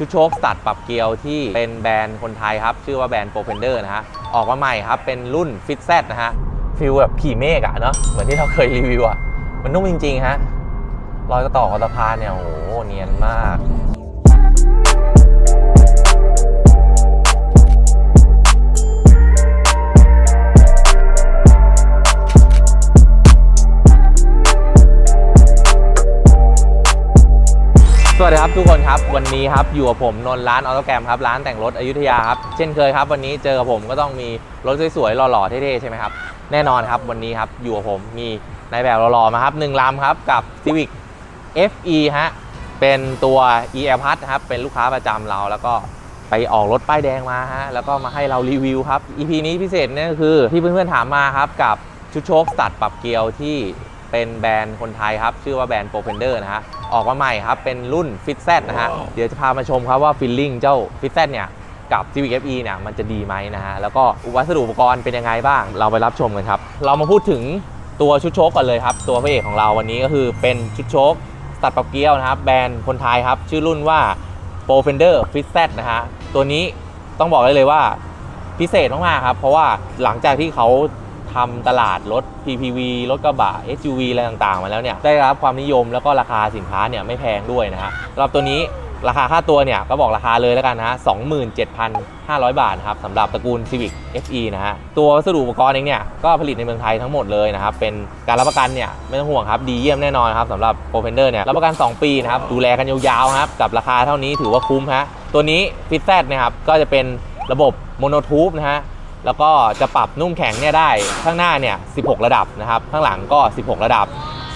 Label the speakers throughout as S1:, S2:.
S1: ชุดโชคสตัดปรับเกียวที่เป็นแบรนด์คนไทยครับ ชื่อว่าแบรนด์โปรเฟนเดอร์นะฮะ ออกมาใหม่ครับ เป็นรุ่นฟิตแซนะฮะฟิลแบบขี่เมฆอะเนาะเหมือนที่เราเคยรีวิวอะมันนุ่มจริง ๆ ฮะ รอยกระต่อกับสะพานเนี่ย โอ้โห เนียนมาก นี้ครับอยู่กับผมนนร้านออโตแกรมครับร้านแต่งรถอยุธยาครับเช่นเคยครับ วันนี้เจอกับผมก็ต้องมีรถสวยๆหล่อๆเท่ๆใช่ไหมครับแน่นอนครับวันนี้ครับอยู่กับผมมีในแบบหล่อๆมาครับหนึ่งลำครับกับ Civic FE ฮะเป็นตัว EL Plus ครับเป็นลูกค้าประจำเราแล้วก็ไปออกรถป้ายแดงมาฮะแล้วก็มาให้เรารีวิวครับ EP นี้พิเศษเนี่ยก็คือที่เพื่อนๆถามมาครับกับชุดโชคสตัดปรับเกียวที่เป็นแบรนด์คนไทยครับชื่อว่าแบรนด์โปรเฟนเดอร์นะฮะ ออกมาใหม่ครับ เป็นรุ่น f i t z นะฮะ เดี๋ยวจะพามาชมครับว่าฟิลลิ่งเจ้า f i t z เนี่ย กับ Civic FE เนี่ย มันจะดีไหมนะฮะ แล้วก็วัสดุอุปกรณ์เป็นยังไงบ้าง เราไปรับชมกันครับ เรามาพูดถึงตัวชุดโชคก่อนเลยครับ ตัวพระเอกของเราวันนี้ก็คือเป็นชุดโชคสตัดปรับเกลียวนะครับ แบรนด์คนไทยครับ ชื่อรุ่นว่า p r o f e n d e r f i t z นะฮะ ตัวนี้ต้องบอกได้เลยว่าพิเศษมากๆครับ เพราะว่าหลังจากที่เขา ทำตลาดรถ PPV รถกระบะ SUV อะไรต่างๆ มาแล้วเนี่ยได้รับความนิยมแล้วก็ราคาสินค้าเนี่ยไม่แพงด้วยนะฮะสำหรับตัวนี้ราคาค่าตัวเนี่ยก็บอกราคาเลยแล้วกันนะฮะ27,500 บาทครับสำหรับตระกูล Civic FE นะฮะ ตัววัสดุอุปกรณ์เองเนี่ยก็ผลิตในเมืองไทยทั้งหมดเลยนะครับ เป็นการรับประกันเนี่ยไม่ต้องห่วงครับ ดีเยี่ยมแน่นอนครับสำหรับ p r o f e n d e r เนี่ยรับประกัน 2 ปีนะครับ ดูแลกันยาวๆครับ กับราคาเท่านี้ถือว่าคุ้มฮะ ตัวนี้ f i t z นะครับก็จะเป็นระบบโมโนทูบนะฮะ แล้วก็จะปรับนุ่มแข็งเนี่ยได้ข้างหน้าเนี่ย16 ระดับนะครับ ข้างหลังก็ 16 ระดับ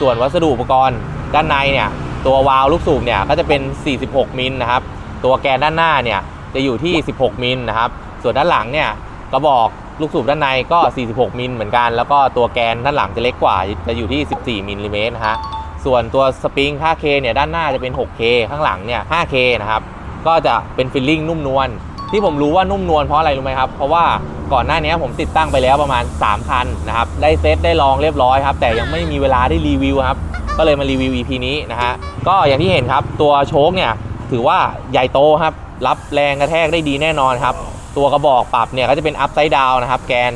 S1: ส่วนวัสดุอุปกรณ์ด้านในเนี่ยตัววาล์วลูกสูบเนี่ยก็จะเป็น 46 มิลนะครับ ตัวแกนด้านหน้าเนี่ยจะอยู่ที่ 16 มิลนะครับ ส่วนด้านหลังเนี่ยกระบอกลูกสูบด้านในก็ 46 มิลเหมือนกัน แล้วก็ตัวแกนด้านหลังจะเล็กกว่าจะอยู่ที่ 14 มิลลิเมตรนะฮะ ส่วนตัวสปริง 5K เนี่ยด้านหน้าจะเป็น 6K ข้างหลังเนี่ย 5K นะครับ ก็จะเป็นฟิลลิ่งนุ่มนวล ที่ผมรู้ว่านุ่มนวลเพราะอะไรรู้ไหมครับ เพราะว่า ก่อนหน้านี้ผมติดตั้งไปแล้วประมาณ 3 คันนะครับ ได้เซตได้ลองเรียบร้อยครับ แต่ยังไม่มีเวลาได้รีวิวครับ ก็เลยมารีวิว EP นี้นะฮะ ก็อย่างที่เห็นครับ ตัวโชคเนี่ยถือว่าใหญ่โตครับ รับแรงกระแทกได้ดีแน่นอนครับ ตัวกระบอกปรับเนี่ยก็จะเป็นอัพไซด์ดาวนะครับ แกน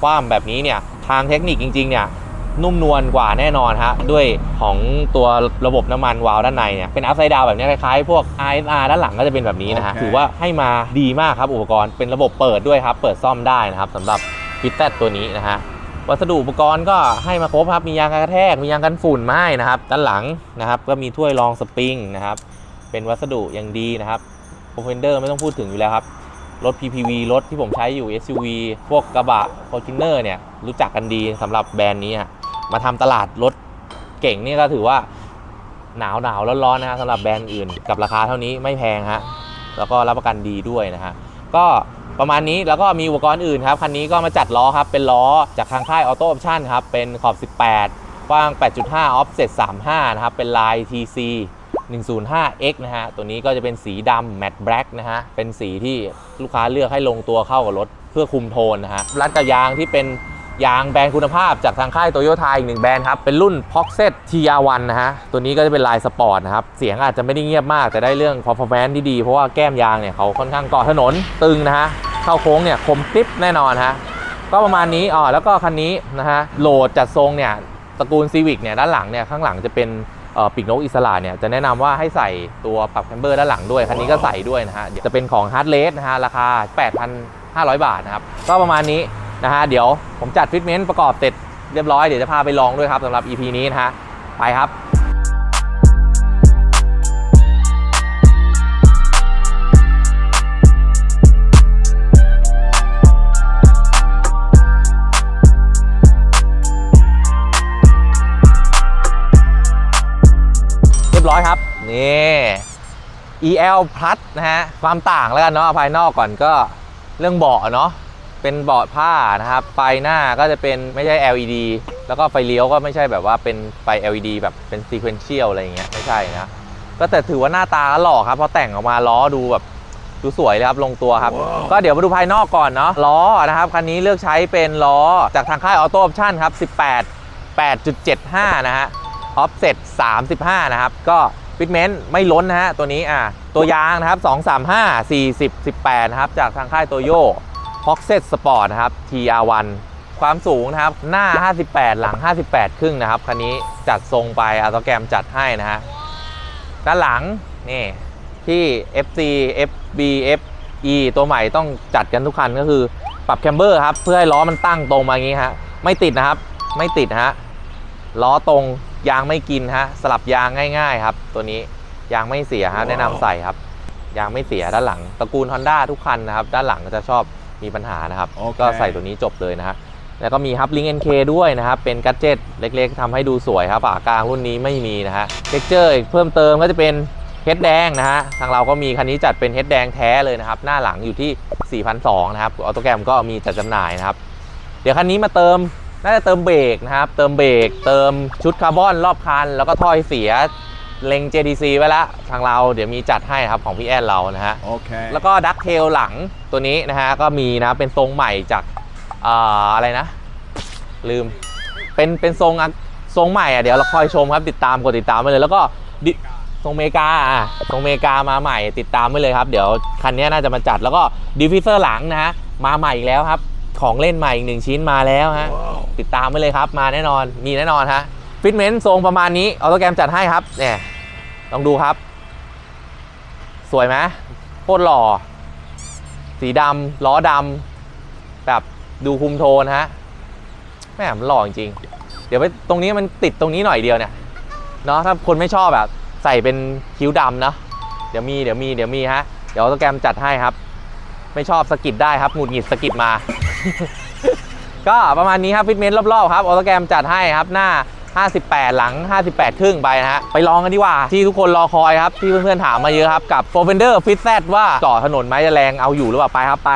S1: ความแบบนี้เนี่ย ทางเทคนิคจริงๆเนี่ย นุ่มนวลกว่าแน่นอนฮะด้วยของตัวระบบน้ำมันวาล์วด้านในเนี่ยเป็นอัพไซด์ดาวแบบนี้คล้ายๆพวก ISR ด้านหลังก็จะเป็นแบบนี้นะฮะ
S2: โอเค
S1: ถือว่าให้มาดีมากครับอุปกรณ์เป็นระบบเปิดด้วยครับ เปิดซ่อมได้นะครับสำหรับฟิตเตตัวนี้นะฮะวัสดุอุปกรณ์ก็ให้มาครบครับมียางกันกระแทกมียางกันฝุ่นมาให้นะครับด้านหลังนะครับก็มีถ้วยรองสปริงนะครับเป็นวัสดุอย่างดีนะครับโ o เฟนเดอร์ไม่ต้องพูดถึงอยู่แล้วครับรถ PPV รถที่ผมใช้อยู่ SUV พวกกระบะ Fortuner เนี่ยรู้จักกันดีสำหรับแบรนด์นี้ฮะ มาทำตลาดรถเก่งนี่ก็ถือว่าหนาวหนาวร้อนๆนะฮะสำหรับแบรนด์อื่น กับราคาเท่านี้ไม่แพงฮะแล้วก็รับประกันดีด้วยนะฮะก็ประมาณนี้แล้วก็มีอุปกรณ์อื่นครับคันนี้ก็มาจัดล้อครับ เป็นล้อจากทางค่าย Auto Option ครับ เป็นขอบ 18 กว้าง 8.5 offset 35 นะครับ เป็นลาย TC 105X นะฮะ ตัวนี้ก็จะเป็นสีดำ matte black นะฮะ เป็นสีที่ลูกค้าเลือกให้ลงตัวเข้ากับรถ เพื่อคุมโทนนะฮะรัดกับยางที่เป็น ยางแบรนด์คุณภาพจากทางค่ายโตโยต้าอีกหนึ่งแบรนด์ครับ เป็นรุ่น p o x e t TR1 นะฮะ ตัวนี้ก็จะเป็นลายสปอร์ตนะครับ เสียงอาจจะไม่ได้เงียบมาก แต่ได้เรื่อง performance ที่ดี เพราะว่าแก้มยางเนี่ยเขาค่อนข้างเกาะถนนตึงนะฮะ เข้าโค้งเนี่ยคมกริบแน่นอนฮะ ก็ประมาณนี้อ๋อแล้วก็คันนี้นะฮะโหลดจัดทรงเนี่ยตระกูล Civic เนี่ยด้านหลังเนี่ยข้างหลังจะเป็นปีกนกอิสระเนี่ยจะแนะนำว่าให้ใส่ตัวปรับแคมเบอร์ด้านหลังด้วย คันนี้ก็ใส่ด้วยนะฮะจะเป็นของ h a r d r a c e นะฮะราคา 8,500 บาทนะครับก็ประมาณนี้ นะฮะเดี๋ยวผมจัดฟิตเมนต์ประกอบเสร็จเรียบร้อยเดี๋ยวจะพาไปลองด้วยครับสำหรับ EP นี้นะฮะไปครับเรียบร้อยครับนี่ EL Plus นะฮะความต่างแล้วกันเนาะภายนอกก่อนก็เรื่องเบาะเนาะ เป็นเบาะผ้านะครับไฟหน้าก็จะเป็นไม่ใช่ LED แล้วก็ไฟเลี้ยวก็ไม่ใช่แบบว่าเป็นไฟ LED แบบเป็น sequential อะไรอย่างเงี้ยไม่ใช่นะ ก็แต่ถือว่าหน้าตาก็หล่อครับเพราะแต่งออกมาล้อดูแบบดูสวยเลยครับลงตัวครับ ก็เดี๋ยวมาดูภายนอกก่อนเนาะล้อนะครับคันนี้เลือกใช้เป็นล้อจากทางค่าย Auto Option ครับ 18 8.75 นะฮะ offset 35 นะครับ ก็ฟิตเมนต์ไม่ล้นนะฮะตัวนี้อะตัวยางนะครับ 235 40 18 นะครับ จากทางค่ายโตโย่ พ็อกเซตสปอร์ตนะครับ TR1 ความสูงนะครับ หน้า 58 หลัง 58 ครึ่งนะครับ คันนี้จัดทรงไปอัลตแกรมจัดให้นะฮะ ด้านหลัง นี่ ที่ FC FB FE ตัวใหม่ต้องจัดกันทุกคันก็คือปรับแคมเบอร์ครับ เพื่อให้ล้อมันตั้งตรงมาอย่างนี้ฮะ ไม่ติดนะครับ ไม่ติดฮะ ล้อตรงยางไม่กินฮะ สลับยางง่าย ๆ ครับ ตัวนี้ยางไม่เสียฮะ แนะนำใส่ครับ ยางไม่เสียด้านหลัง ตระกูล Honda ทุกคันนะครับ ด้านหลังจะชอบ มีปัญหานะครับ
S2: โอเค
S1: ก็ใส่ตัวนี้จบเลยนะฮะแล้วก็มีฮับลิง NK ด้วยนะครับ เป็นกัจเจตเล็กๆทำให้ดูสวยครับฝากลางรุ่นนี้ไม่มีนะฮะเท็กเจอร์เพิ่มเติมก็จะเป็นเฮดแดงนะฮะทางเราก็มีคันนี้จัดเป็นเฮดแดงแท้เลยนะครับ หน้าหลังอยู่ที่ 4,200นะครับออโตแกรมก็มีจัดจำหน่ายนะครับ เดี๋ยวคันนี้มาเติมน่าจะเติมเบรกนะครับ เติมเบรก เติมชุดคาร์บอนรอบคัน แล้วก็ถ้อยเสีย เล็ง JDC ไว้แล้วทางเราเดี๋ยวมีจัดให้ครับของพี่แอนเรานะฮะ
S2: Okay.
S1: แล้วก็ดักเทลหลังตัวนี้นะฮะ ก็มีนะ เป็นทรงใหม่จากอ่าอะไรนะ ลืม เป็นเป็นทรงอะทรงใหม่อะเดี๋ยวเราคอยชมครับติดตามกดติดตามไปเลย แล้วก็ดิทรงเมกาอะทรงเมกามาใหม่ติดตามไปเลยครับ เดี๋ยวคันนี้น่าจะมาจัดแล้วก็ดิฟฟิเซอร์หลังนะฮะมาใหม่อีกแล้วครับ ของเล่นใหม่อีกหนึ่งชิ้นมาแล้วฮะติดตามไปเลยครับมาแน่นอนมีแน่นอนฮะ ฟิตเมนต์ทรงประมาณนี้ออโตแกรมจัดให้ครับเนี่ยลองดูครับ สวยไหมโคตรหล่อ สีดำล้อดำแบบดูคุมโทนฮะแม่มันหล่อจริงเดี๋ยวไปตรงนี้มันติดตรงนี้หน่อยเดียวเนี่ยเนาะถ้าคนไม่ชอบแบบใส่เป็นคิ้วดำเนาะเดี๋ยวมีเดี๋ยวมีเดี๋ยวมีฮะเดี๋ยวออโตแกรมจัดให้ครับ ไม่ชอบสกิดได้ครับหงุดหงิดสกิดมา ก็ประมาณนี้ครับฟิตเมนต์รอบๆครับออโตแกรมจัดให้ครับหน้า 58 หลัง 58 ครึ่งไปนะฮะ ไปลองกันดีกว่า ที่ทุกคนรอคอยครับ ที่เพื่อนๆถามมาเยอะครับ กับ f o r f e n d e r Fit Z ว่าต่อถนนไหมจะแรงเอาอยู่หรือเปล่าไปครับไป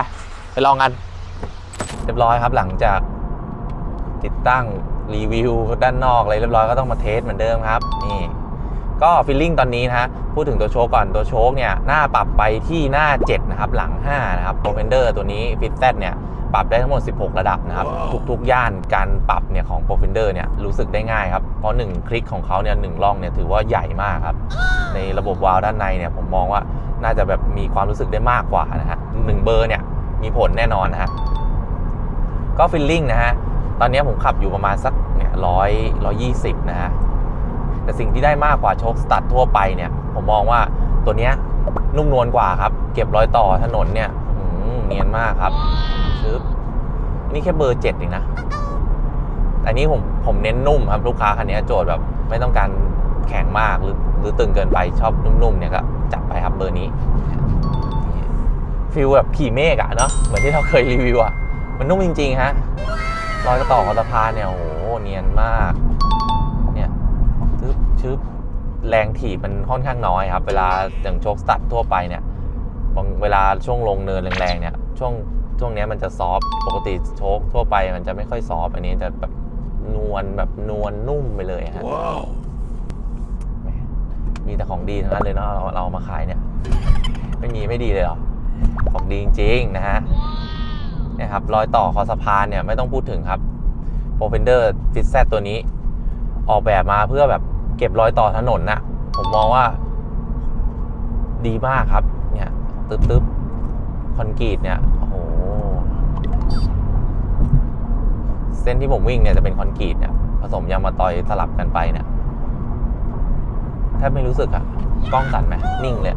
S1: ไปลองกัน เรียบร้อยครับหลังจากติดตั้งรีวิวด้านนอกอะไรเรียบร้อยก็ต้องมาเทสเหมือนเดิมครับนี่ก็ฟีลลิ่งตอนนี้นะฮะ พูดถึงตัวโชคก่อนตัวโชคเนี่ย หน้าปรับไปที่หน้า 7 นะครับ หลัง 5 นะครับ p r o f e n d e r ตัวนี้ Fit Z เนี่ย ปรับได้ทั้งหมด 16 ระดับนะครับ ทุกๆ ย่านการปรับเนี่ยของ p r o f e n d e r เนี่ยรู้สึกได้ง่ายครับ เพราะ 1 คลิกของเขาเนี่ยหนึ่งร่องเนี่ยถือว่าใหญ่มากครับ ในระบบวาล์วด้านในเนี่ยผมมองว่าน่าจะแบบมีความรู้สึกได้มากกว่านะฮะหนึ่งเบอร์เนี่ยมีผลแน่นอนนะฮะก็ฟิลลิ่งนะฮะตอนนี้ผมขับอยู่ประมาณสักเนี่ยร้อยร้อยยี่สิบนะฮะแต่สิ่งที่ได้มากกว่าโชคสตัดทั่วไปเนี่ย ผมมองว่าตัวเนี้ยนุ่มนวลกว่าครับ เก็บรอยต่อถนนเนี่ยอื้อหือเนียนมากครับ ชึบนี่แค่เบอร์เจ็ดเองนะแต่นี้ผมผมเน้นนุ่มครับลูกค้าคันนี้โจทย์แบบไม่ต้องการแข็งมากหรือหรือตึงเกินไปชอบนุ่มๆเนี่ยก็จัดไปครับเบอร์นี้ฟิลแบบขี่เมฆอะเนาะเหมือนที่เราเคยรีวิวอะมันนุ่มจริงๆฮะรอยต่อของสะพานเนี่ยโอ้โหเนียนมาก เนี่ยชึบชึบแรงถีบมันค่อนข้างน้อยครับ เวลาอย่างโชคสตัดทั่วไปเนี่ยบางเวลาช่วงลงเนินแรงๆเนี่ยช่วง ช่วงเนี้ยมันจะซอฟต์ปกติโชคทั่วไปมันจะไม่ค่อยซอฟต์อันนี้จะแบบนวลแบบนวลนุ่มไปเลยฮะ
S2: Wow.
S1: แหมมีแต่ของดีทั้งนั้นเลยเนาะเราเราเอามาขายเนี่ย ไม่มีไม่ดีเลยเหรอ ของดีจริงๆนะฮะเนี่ยครับรอยต่อคอสะพานเนี่ยไม่ต้องพูดถึงครับ p r o f e n d e r f i t Z ตัวนี้ ออกแบบมาเพื่อแบบเก็บรอยต่อถนนน่ะผมมองว่า ดีมากครับ เนี่ยตึ๊บตึ๊บคอนกรีตเนี่ย โอ้โห เส้นที่ผมวิ่งเนี่ยจะเป็นคอนกรีตเนี่ยผสมยางมาตอยสลับกันไปเนี่ยแทบไม่รู้สึกอะกล้องสั่นไหมนิ่งเลย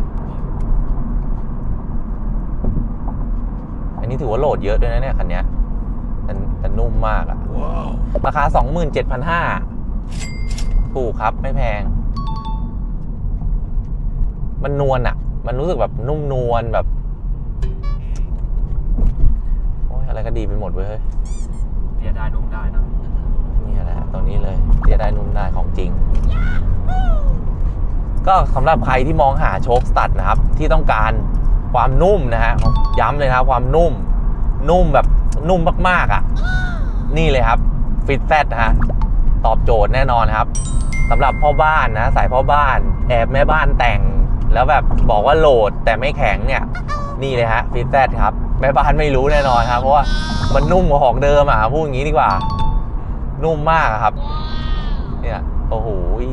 S1: อันนี้ถือว่าโหลดเยอะด้วยนะเนี่ยคันนี้แต่แต่นุ่มมากอะ
S2: Wow.
S1: ราคา 27,500ถูกครับไม่แพง มันนวลอะมันรู้สึกแบบนุ่มนวลแบบ โอ้ยอะไรก็ดีไปหมดเว้ย เตี
S3: ยได้นุ่มได้นะ
S1: นี่แหละตัวนี้เลยที่จะได้นุ่มได้ของจริง ก็สำหรับใครที่มองหาโชคสตัดนะครับ ที่ต้องการความนุ่มนะฮะย้ำเลยนะครับความนุ่ม นุ่มแบบนุ่มมากๆอะ นี่เลยครับฟิตแซนะฮะตอบโจทย์แน่นอนครับสำหรับพ่อบ้านนะสายพ่อบ้าน แอบแม่บ้านแต่ง แล้วแบบบอกว่าโหลดแต่ไม่แข็งเนี่ย นี่เลยฮะฟิตแซครับ แม่บ้านไม่รู้แน่นอนครับ เพราะว่ามันนุ่มกว่าของเดิมอะพูดอย่างนี้ดีกว่า นุ่มมากครับ เนี่ยโอ้โห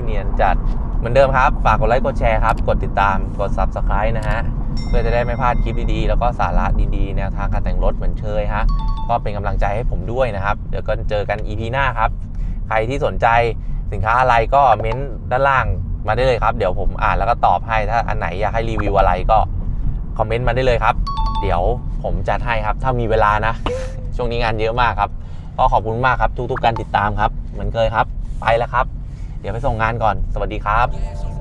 S1: เนียนจัดเหมือนเดิมครับ ฝากกดไลค์กดแชร์ครับ กดติดตามกด Subscribe นะฮะเพื่อจะได้ไม่พลาดคลิปดีๆ แล้วก็สาระดีๆ แนวทางการแต่งรถเหมือนเคยฮะก็เป็นกำลังใจให้ผมด้วยนะครับ เดี๋ยวก็เจอกัน EP หน้าครับ ใครที่สนใจสินค้าอะไรก็เม้นด้านล่างมาได้เลยครับ เดี๋ยวผมอ่านแล้วก็ตอบให้ถ้าอันไหนอยากให้รีวิวอะไรก็คอมเมนต์มาได้เลยครับ เดี๋ยว ผมจัดให้ครับ ถ้ามีเวลานะ ช่วงนี้งานเยอะมากครับ ก็ขอบคุณมากครับ ทุกๆการติดตามครับ เหมือนเคยครับ ไปแล้วครับ เดี๋ยวไปส่งงานก่อน สวัสดีครับ